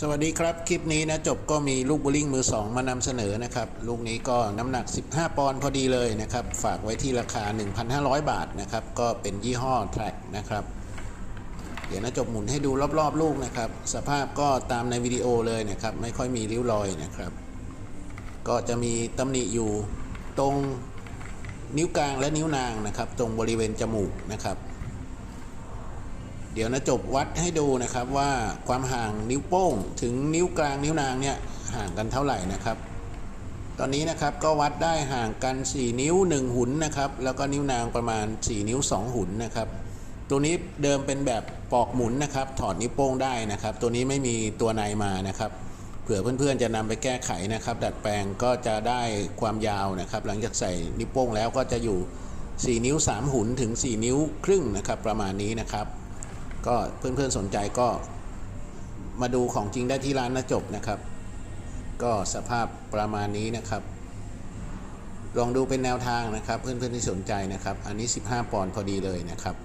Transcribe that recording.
สวัสดีครับ คลิปนี้นะจบก็มีลูกบูลลิงมือ 2 มานำเสนอนะครับ ลูกนี้ก็น้ำหนัก 15 ปอนด์พอดีเลยนะครับ ฝากไว้ที่ราคา 1,500 บาทนะครับ ก็เป็นยี่ห้อ Track นะครับ เดี๋ยวนะจบหมุนให้ดูรอบๆ ลูกนะครับ สภาพก็ตามในวิดีโอเลยนะครับ ไม่ค่อยมีริ้วรอยนะครับ ก็จะมีตำหนิอยู่ตรงนิ้วกลางและนิ้วนางนะครับ ตรงบริเวณจมูกนะครับ เดี๋ยวนะจบวัดให้ดูนะครับว่าความห่างนิ้วโป้ง ถึงนิ้วกลางนิ้วนางเนี่ยห่างกันเท่าไหร่นะครับ ตอนนี้นะครับก็วัดได้ห่างกัน 4 นิ้ว 1 หุนนะครับ แล้วก็นิ้วนางประมาณ 4 นิ้ว 2 หุนนะครับ ตัวนี้เดิมเป็นแบบปอกหมุนนะครับ ถอดนิ้วโป้งได้นะครับ ตัวนี้ไม่มีตัวในมานะครับ เผื่อเพื่อนๆจะนำไปแก้ไขนะครับ ดัดแปลงก็จะได้ความยาวนะครับ หลังจากใส่นิ้วโป้งแล้วก็จะอยู่ 4 นิ้ว 3 หุนถึง 4 นิ้วครึ่งนะครับ ประมาณนี้นะครับ ก็เพื่อนๆสนใจก็มาดูของจริงได้ที่ร้านนะจบนะครับ ก็สภาพประมาณนี้นะครับ ลองดูเป็นแนวทางนะครับ เพื่อนๆที่สนใจนะครับ อันนี้ 15 ปอนด์พอดีเลยนะครับ